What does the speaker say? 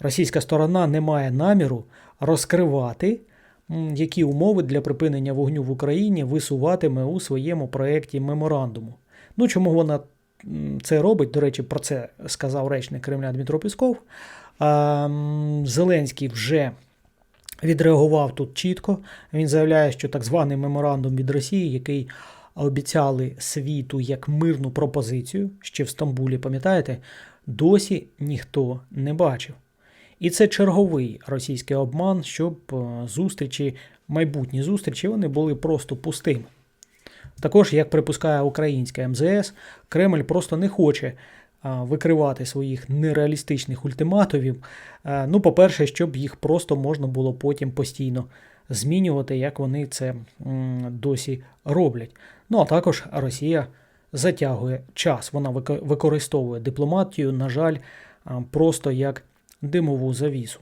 російська сторона не має наміру розкривати, які умови для припинення вогню в Україні висуватиме у своєму проєкті меморандуму. Ну, чому вона це робить? До речі, про це сказав речник Кремля Дмитро Пісков. Зеленський вже відреагував тут чітко. Він заявляє, що так званий меморандум від Росії, який обіцяли світу як мирну пропозицію ще в Стамбулі, пам'ятаєте, досі ніхто не бачив. І це черговий російський обман, щоб е, зустрічі, майбутні зустрічі, вони були просто пустими. Також, як припускає українська МЗС, Кремль просто не хоче викривати своїх нереалістичних ультиматумів. Е, Ну, по-перше, щоб їх просто можна було потім постійно змінювати, як вони це досі роблять. Ну а також Росія затягує час. Вона використовує дипломатію, на жаль, просто як димову завісу.